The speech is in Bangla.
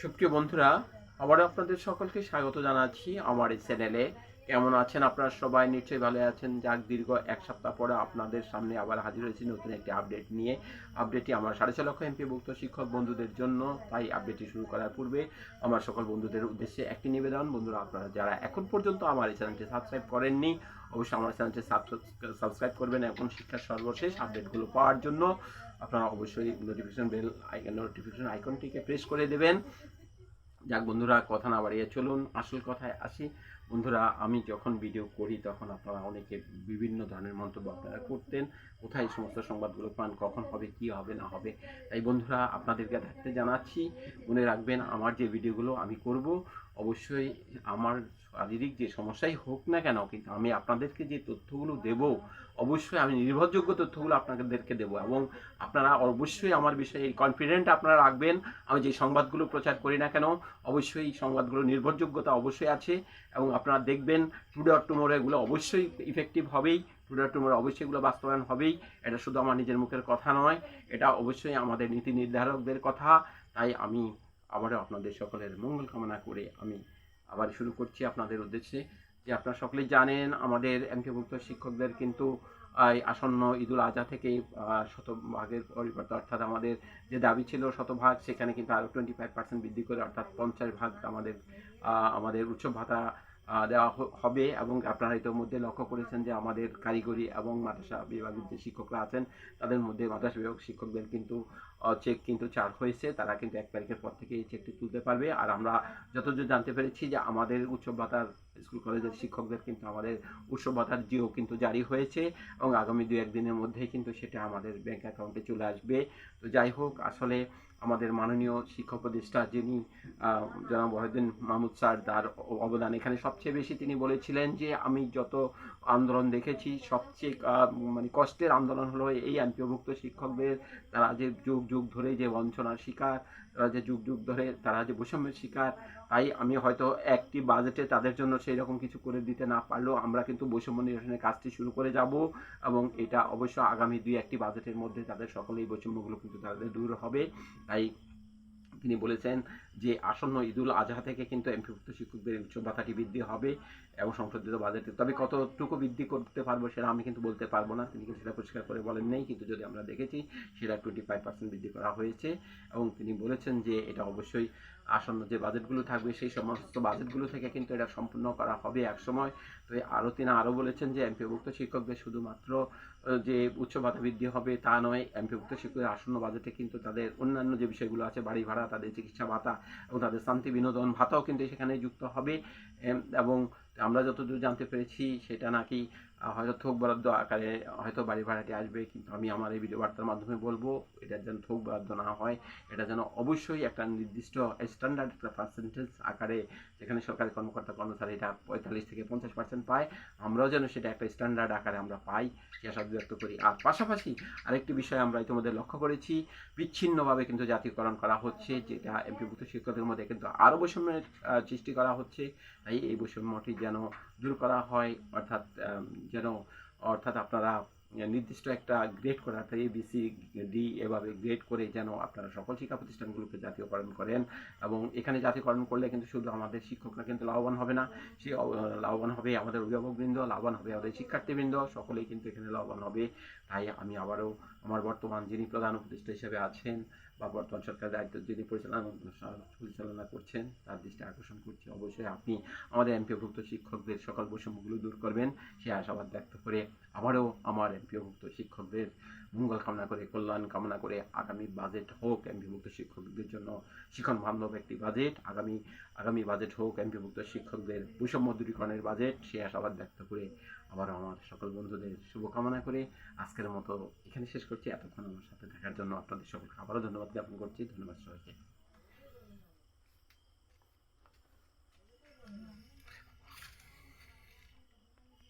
সুপ্রিয় বন্ধুরা, আবারও আপনাদের সকলকে স্বাগত জানাচ্ছি আমার এই চ্যানেলে। কেমন আছেন আপনারা সবাই? নিশ্চয়ই ভালো আছেন। যাক, দীর্ঘ এক সপ্তাহ পরে আপনাদের সামনে আবার হাজির হয়েছি নতুন একটি আপডেট নিয়ে। আপডেটটি আমার সাড়ে ছ লক্ষ এমপিভুক্ত শিক্ষক বন্ধুদের জন্য, তাই আপডেটটি শুরু করার পূর্বে আমার সকল বন্ধুদের উদ্দেশ্যে একটি নিবেদন। বন্ধুরা, আপনারা যারা এখন পর্যন্ত আমার এই চ্যানেলটি সাবস্ক্রাইব করেননি, অবশ্যই আমার চ্যানেলটি সাবস্ক্রাইব করবেন এখন শিক্ষার সর্বশেষ আপডেটগুলো পাওয়ার জন্য আপনারা অবশ্যই নোটিফিকেশন বেল আইকন নোটিফিকেশন আইকনটিকে প্রেস করে দেবেন। যাক বন্ধুরা, কথা না বাড়িয়ে চলুন, আসল কথায় আসি। বন্ধুরা, আমি যখন ভিডিও করি, তখন আপনারা অনেকে বিভিন্ন ধরনের মন্তব্য আপনারা করতেন, কোথায় সমস্ত সংবাদগুলো পান, কখন হবে, কি হবে, না হবে। তাই বন্ধুরা, আপনাদেরকে থাকতে জানাচ্ছি। মনে রাখবেন, আমার যে ভিডিওগুলো আমি করব অবশ্যই আমার শারীরিক যে সমস্যাই হোক না কেন, কিন্তু আমি আপনাদেরকে যে তথ্যগুলো দেব, অবশ্যই আমি নির্ভরযোগ্য তথ্যগুলো আপনাদেরকে দেবো এবং আপনারা অবশ্যই আমার বিষয়ে কনফিডেন্ট আপনারা রাখবেন। আমি যে সংবাদগুলো প্রচার করি না কেন, অবশ্যই এই সংবাদগুলো নির্ভরযোগ্যতা অবশ্যই আছে এবং আপনারা দেখবেন টুডে অর টুমোরো এগুলো অবশ্যই ইফেক্টিভ হবেই টুডে অর টুমোরো অবশ্যই এগুলো বাস্তবায়ন হবেই। এটা শুধু আমার নিজের মুখের কথা নয়, এটা অবশ্যই আমাদের নীতি নির্ধারকদের কথা। তাই আমি আবারও আপনাদের সকলের মঙ্গল কামনা করে আমি আবার শুরু করছি আপনাদের উদ্দেশ্যে। যে আপনারা সকলেই জানেন, আমাদের এমপিভুক্ত শিক্ষকদের কিন্তু আসন্ন ঈদুল আজহা থেকে শতভাগের পরিবর্তে অর্থাৎ আমাদের যে দাবি ছিল শতভাগ, সেখানে কিন্তু আরও টোয়েন্টি ফাইভ পার্সেন্ট বৃদ্ধি করে অর্থাৎ পঞ্চাশ ভাগ আমাদের আমাদের উৎসব ভাতা দেওয়া হবে এবং আপনারা ইতিমধ্যে লক্ষ্য করেছেন যে আমাদের কারিগরি এবং মাদ্রাসা বিভাগের যে শিক্ষকরা আছেন, তাদের মধ্যে মাদ্রাসা বিভাগ শিক্ষকদের কিন্তু চেক কিন্তু চার হয়েছে। তারা কিন্তু এক তারিখের পর থেকে এই চেকটি তুলতে পারবে। আর আমরা যতদূর জানতে পেরেছি যে আমাদের উচ্চ ভাতার স্কুল কলেজের শিক্ষকদের কিন্তু আমাদের উৎসব ভাতার জিও কিন্তু জারি হয়েছে এবং আগামী দু একদিনের মধ্যেই কিন্তু সেটা আমাদের ব্যাংক অ্যাকাউন্টে চলে আসবে। তো যাই হোক, আসলে আমাদের মাননীয় শিক্ষক উপদেষ্টা যিনি জনাব ওয়াহিদিন মাহমুদ স্যার, তার অবদান এখানে সবচেয়ে বেশি তিনি বলেছিলেন যে, আমি যত আন্দোলন দেখেছি, সবচেয়ে মানে কষ্টের আন্দোলন হলো এই এমপিওভুক্ত শিক্ষকদের, তারা যে যুগ যুগ ধরে যে বঞ্চনার শিকার, তারা যে যুগ যুগ ধরে তারা যে বৈষম্যের শিকার, তাই আমি হয়তো একটি বাজেটে তাদের জন্য সেই রকম কিছু করে দিতে না পারলেও আমরা কিন্তু বৈষম্য নিরসনের কাজটি শুরু করে যাব এবং এটা অবশ্য আগামী দুই একটি বাজেটের মধ্যে তাদের সকলেই বৈষম্যগুলো কিন্তু তাদের দূর হবে। তাই তিনি বলেছেন যে আসন্ন ঈদুল আজহা থেকে কিন্তু এমপিভুক্ত শিক্ষকদের উচ্চ ভাতাটি বৃদ্ধি হবে এবং সংশোধিত বাজেটে তবে কতটুকু বৃদ্ধি করতে পারব সেটা আমি কিন্তু বলতে পারব না। তিনি কিন্তু সেটা পরিষ্কার করে বলেন নেই, কিন্তু যদি আমরা দেখেছি সেটা টোয়েন্টি ফাইভ পার্সেন্ট বৃদ্ধি করা হয়েছে এবং তিনি বলেছেন যে এটা অবশ্যই আসন্ন যে বাজেটগুলো থাকবে সেই সমস্ত বাজেটগুলো থেকে কিন্তু এটা সম্পূর্ণ করা হবে এক সময় তো আরও তিনি আরও বলেছেন যে এমপিভুক্ত শিক্ষকদের শুধুমাত্র যে উচ্চ ভাতা বৃদ্ধি হবে তা নয় এমপিভুক্ত শিক্ষকের আসন্ন বাজেটে কিন্তু তাদের অন্যান্য যে বিষয়গুলো আছে, বাড়ি ভাড়া, তাদের চিকিৎসা ভাতা এবং তাদের শান্তি, বিনোদন, ভাতাও কিন্তু সেখানে যুক্ত হবে। এবং আমরা যতদূর জানতে পেরেছি, সেটা নাকি হয়তো থোক বরাদ্দ আকারে হয়তো বাড়ি ভাড়াটি আসবে, কিন্তু আমি আমার এই ভিডিও বার্তার মাধ্যমে বলব, এটা যেন থোক বরাদ্দ না হয়, এটা যেন অবশ্যই একটা নির্দিষ্ট স্ট্যান্ডার্ড একটা পার্সেন্টেজ আকারে যেখানে সরকারি কর্মকর্তা কর্মচারীরা পঁয়তাল্লিশ থেকে পঞ্চাশ পার্সেন্ট পায়। আমরাও যেন সেটা একটা স্ট্যান্ডার্ড আকারে আমরা পাই সে আশা ব্যক্ত করি। আর পাশাপাশি আরেকটি বিষয় আমরা ইতিমধ্যে লক্ষ্য করেছি, বিচ্ছিন্নভাবে কিন্তু জাতীয়করণ করা হচ্ছে, যেটা এমপিভুক্ত শিক্ষকদের মধ্যে কিন্তু আরও বৈষম্যের সৃষ্টি করা হচ্ছে। তাই এই বৈষম্যটি যেন দূর করা হয়, অর্থাৎ যেন, অর্থাৎ আপনারা নির্দিষ্ট একটা গ্রেড করে অর্থাৎ এবিসি ডি এভাবে গ্রেড করে যেন আপনারা সকল শিক্ষা প্রতিষ্ঠানগুলোকে জাতীয়করণ করেন এবং এখানে জাতীয়করণ করলে কিন্তু শুধু আমাদের শিক্ষকরা কিন্তু লাভবান হবে না, সে লাভবান হবে আমাদের অভিভাবকবৃন্দ, লাভবান হবে আমাদের শিক্ষার্থীবৃন্দ, সকলেই কিন্তু এখানে লাভবান হবে। তাই আমি আবারও আমার বর্তমান যিনি প্রধান উপদেষ্টা হিসেবে আছেন বা বর্তমান সরকারের দায়িত্ব যিনি পরিচালনা পরিচালনা করছেন, তার দৃষ্টি আকর্ষণ করছি। অবশ্যই আপনি আমাদের এমপিভুক্ত শিক্ষকদের সকল বৈষম্যগুলো দূর করবেন। সে আশাবাদ ব্যক্ত করে আবারও আমার এমপিভুক্ত শিক্ষকদের মঙ্গল কামনা করে, কল্যাণ কামনা করে আগামী বাজেট হোক এমপিভুক্ত শিক্ষকদের জন্য শিক্ষণ বান্ধব একটি বাজেট আগামী আগামী বাজেট হোক এমপিভুক্ত শিক্ষকদের বৈষম্য দূরীকরণের বাজেট সে আশাবাদ ব্যক্ত করে আবার আমার সকল বন্ধুদের শুভকামনা করে আজকের মতো এখানে শেষ করছি। এতক্ষণ আমার সাথে থাকার জন্য আপনাদের সকলকে আবারও ধন্যবাদ জ্ঞাপন করছি। ধন্যবাদ সবাইকে।